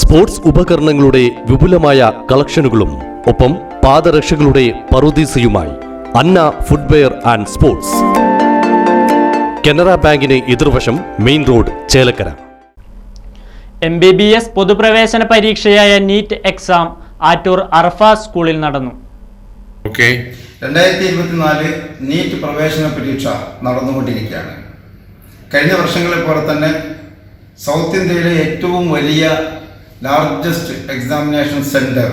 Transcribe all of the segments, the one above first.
Sports ഉപകരണങ്ങളുടെ വിപുലമായ കളക്ഷനുകളും ഒപ്പം പാദരക്ഷകളുടെ പറുദീസയുമായി Anna footwear and sports. Canara ബാങ്കിന് എതിർവശം main road Chelakkara. M B B S പൊതുപ്രവേശന പരീക്ഷയായ നീറ്റ് എക്സാം ആറ്റൂർ അർഫ സ്കൂളിൽ നടന്നു. ഓക്കെ. രണ്ടായിരത്തി ഇരുപത്തിനാല് നീറ്റ് പ്രവേശന പരീക്ഷ നടന്നുകൊണ്ടിരിക്കുകയാണ്. കഴിഞ്ഞ വർഷങ്ങളെ പോലെ തന്നെ സൗത്ത് ഇന്ത്യയിലെ ഏറ്റവും വലിയ largest examination centre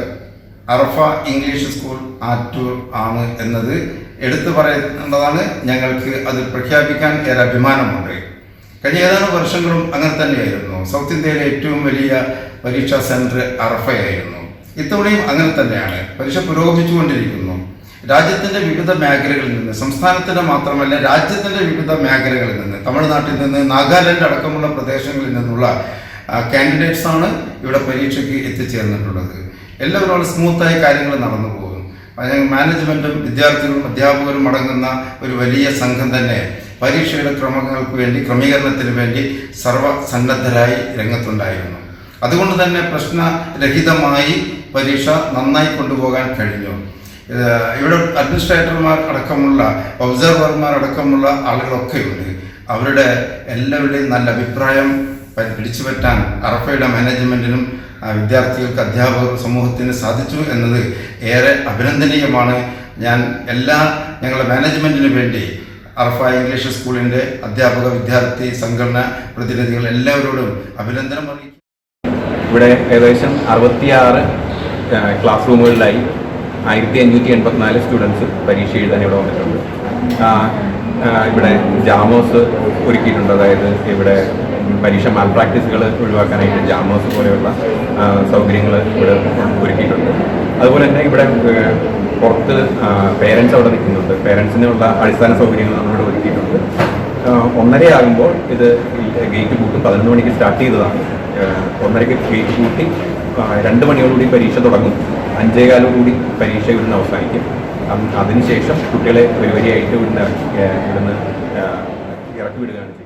Arafa English school Attur ആണ് എന്നത് എടുത്തു പറയേണ്ടതാണ് ഞങ്ങൾക്ക് അത് പ്രഖ്യാപിക്കാൻ ഏറെ അഭിമാനമുണ്ട്. കഴിഞ്ഞ ഏതാനും വർഷങ്ങളും അങ്ങനെ തന്നെയായിരുന്നു. സൗത്ത് ഇന്ത്യയിലെ ഏറ്റവും വലിയ പരീക്ഷാ സെന്റർ അറഫയായിരുന്നു. ഇത്തവണയും അങ്ങനെ തന്നെയാണ്. പരീക്ഷ പുരോഗമിച്ചുകൊണ്ടിരിക്കുന്നു. രാജ്യത്തിന്റെ വിവിധ മേഖലകളിൽ നിന്ന് സംസ്ഥാനത്തിന്റെ മാത്രമല്ല രാജ്യത്തിന്റെ വിവിധ മേഖലകളിൽ നിന്ന് തമിഴ്നാട്ടിൽ നിന്ന് നാഗാലാൻഡ് അടക്കമുള്ള പ്രദേശങ്ങളിൽ നിന്നുള്ള കാൻഡിഡേറ്റ്സ് ആണ് ഇവിടെ പരീക്ഷയ്ക്ക് എത്തിച്ചേർന്നിട്ടുള്ളത്. എല്ലാവരും വളരെ സ്മൂത്തായി കാര്യങ്ങൾ നടന്നു പോകും മാനേജ്മെന്റും വിദ്യാർത്ഥികളും അധ്യാപകരും അടങ്ങുന്ന ഒരു വലിയ സംഘം തന്നെ പരീക്ഷയുടെ ക്രമങ്ങൾക്ക് വേണ്ടി ക്രമീകരണത്തിന് വേണ്ടി സർവസന്നദ്ധരായി രംഗത്തുണ്ടായിരുന്നു. അതുകൊണ്ട് തന്നെ പ്രശ്നരഹിതമായി പരീക്ഷ നന്നായി കൊണ്ടുപോകാൻ കഴിഞ്ഞു. ഇവിടെ അഡ്മിനിസ്ട്രേറ്റർമാർ അടക്കമുള്ള ഒബ്സർവർമാർ അടക്കമുള്ള ആളുകളൊക്കെ ഉണ്ട് അവരുടെ എല്ലാവരുടെയും നല്ല അഭിപ്രായം പിടിച്ചുപറ്റാൻ അറഫയുടെ മാനേജ്മെന്റിനും വിദ്യാർത്ഥികൾക്ക് അധ്യാപക സമൂഹത്തിന് സാധിച്ചു എന്നത് ഏറെ അഭിനന്ദനീയമാണ്. ഞാൻ എല്ലാ ഞങ്ങളുടെ മാനേജ്മെന്റിനു വേണ്ടി അർഫ ഇംഗ്ലീഷ് സ്കൂളിന്റെ അധ്യാപക വിദ്യാർത്ഥി സംഘടന പ്രതിനിധികൾ എല്ലാവരോടും അഭിനന്ദനം അറിയിക്കും ഇവിടെ ഏകദേശം അറുപത്തിയാറ് ക്ലാസ് റൂമുകളിലായി ആയിരത്തി അഞ്ഞൂറ്റി എൺപത്തിനാല് സ്റ്റുഡൻസ് പരീക്ഷ എഴുതാൻ ഇവിടെ വന്നിട്ടുണ്ട്. ഇവിടെ ജാമോസ് ഒരുക്കിയിട്ടുണ്ട്. അതായത് ഇവിടെ പരീക്ഷ മാൽ പ്രാക്ടീസുകൾ ഒഴിവാക്കാനായിട്ട് ജാമോസ് പോലെയുള്ള സൗകര്യങ്ങൾ ഇവിടെ ഒരുക്കിയിട്ടുണ്ട്. അതുപോലെ തന്നെ ഇവിടെ പുറത്ത് പേരൻസ് അവിടെ നിൽക്കുന്നുണ്ട്. പേരൻസിനുള്ള അടിസ്ഥാന സൗകര്യങ്ങൾ നമ്മളിവിടെ ഒരുക്കിയിട്ടുണ്ട്. ഒന്നരയാകുമ്പോൾ ഇത് ഗേറ്റ് പൂട്ടും പതിനൊന്ന് മണിക്ക് സ്റ്റാർട്ട് ചെയ്തതാണ്. ഒന്നരയ്ക്ക് ഗേറ്റ് പൂട്ടി ആ, രണ്ട് മണിയോടുകൂടി പരീക്ഷ തുടങ്ങും. അഞ്ചേകാലോടുകൂടി പരീക്ഷ ഇവിടുന്ന് അവസാനിക്കും. അതിനുശേഷം കുട്ടികളെ ഒരു വരിയായിട്ട് ഇവിടുന്ന് ഇവിടുന്ന് ഇറക്കി വിടുകയാണ് ചെയ്യുന്നത്.